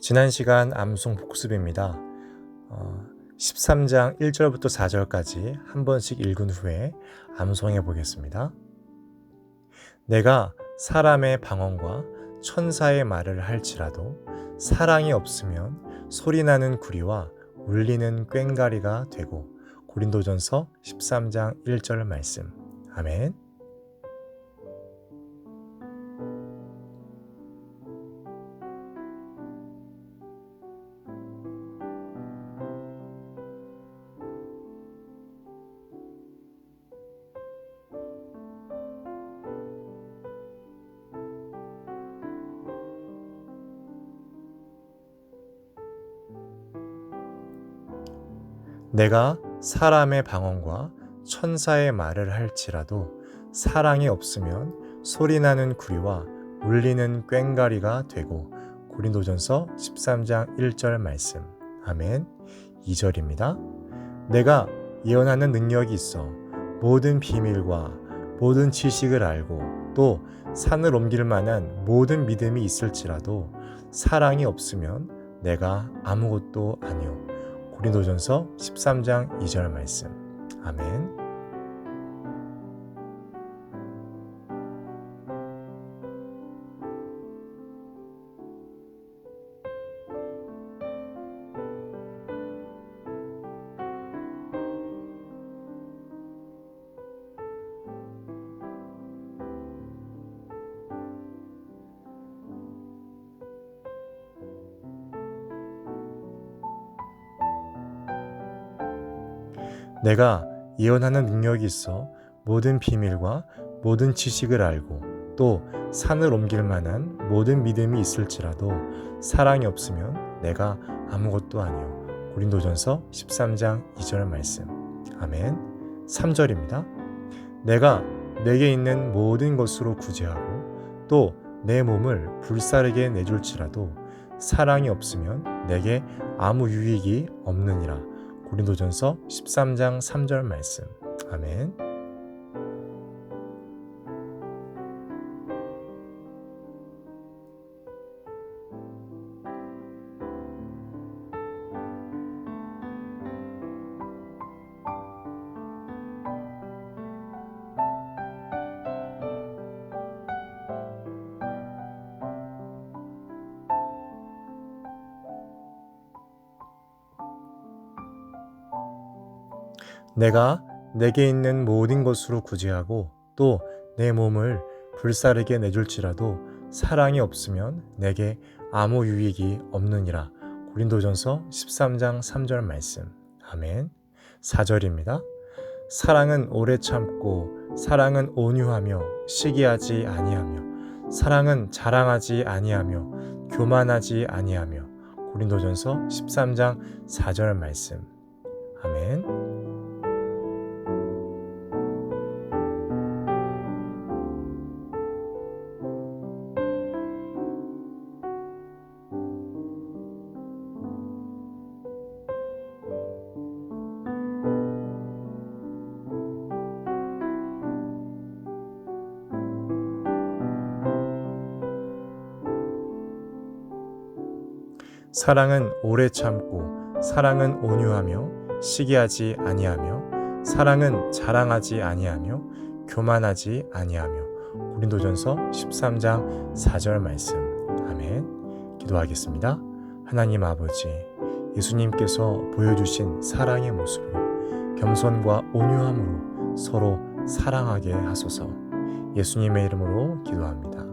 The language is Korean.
지난 시간 암송 복습입니다. 어, 13장 1절부터 4절까지 한 번씩 읽은 후에 암송해 보겠습니다. 내가 사람의 방언과 천사의 말을 할지라도 사랑이 없으면 소리나는 구리와 울리는 꽹가리가 되고 고린도전서 13장 1절 말씀. 아멘. 내가 사람의 방언과 천사의 말을 할지라도 사랑이 없으면 소리나는 구리와 울리는 꽹가리가 되고 고린도전서 13장 1절 말씀. 아멘. 2절입니다. 내가 예언하는 능력이 있어 모든 비밀과 모든 지식을 알고 또 산을 옮길 만한 모든 믿음이 있을지라도 사랑이 없으면 내가 아무것도 아니오. 고린도전서 13장 2절 말씀. 아멘. 내가 예언하는 능력이 있어 모든 비밀과 모든 지식을 알고 또 산을 옮길 만한 모든 믿음이 있을지라도 사랑이 없으면 내가 아무것도 아니요. 고린도전서 13장 2절 말씀. 아멘. 3절입니다. 내가 내게 있는 모든 것으로 구제하고 또 내 몸을 불사르게 내줄지라도 사랑이 없으면 내게 아무 유익이 없느니라. 고린도전서 13장 3절 말씀. 아멘. 내가 내게 있는 모든 것으로 구제하고 또 내 몸을 불사르게 내줄지라도 사랑이 없으면 내게 아무 유익이 없느니라. 고린도전서 13장 3절 말씀. 아멘. 4절입니다. 사랑은 오래 참고 사랑은 온유하며 시기하지 아니하며 사랑은 자랑하지 아니하며 교만하지 아니하며 고린도전서 13장 4절 말씀. 아멘. 사랑은 오래 참고 사랑은 온유하며 시기하지 아니하며 사랑은 자랑하지 아니하며 교만하지 아니하며. 고린도전서 13장 4절 말씀. 아멘. 기도하겠습니다. 하나님 아버지 예수님께서 보여주신 사랑의 모습으로 겸손과 온유함으로 서로 사랑하게 하소서. 예수님의 이름으로 기도합니다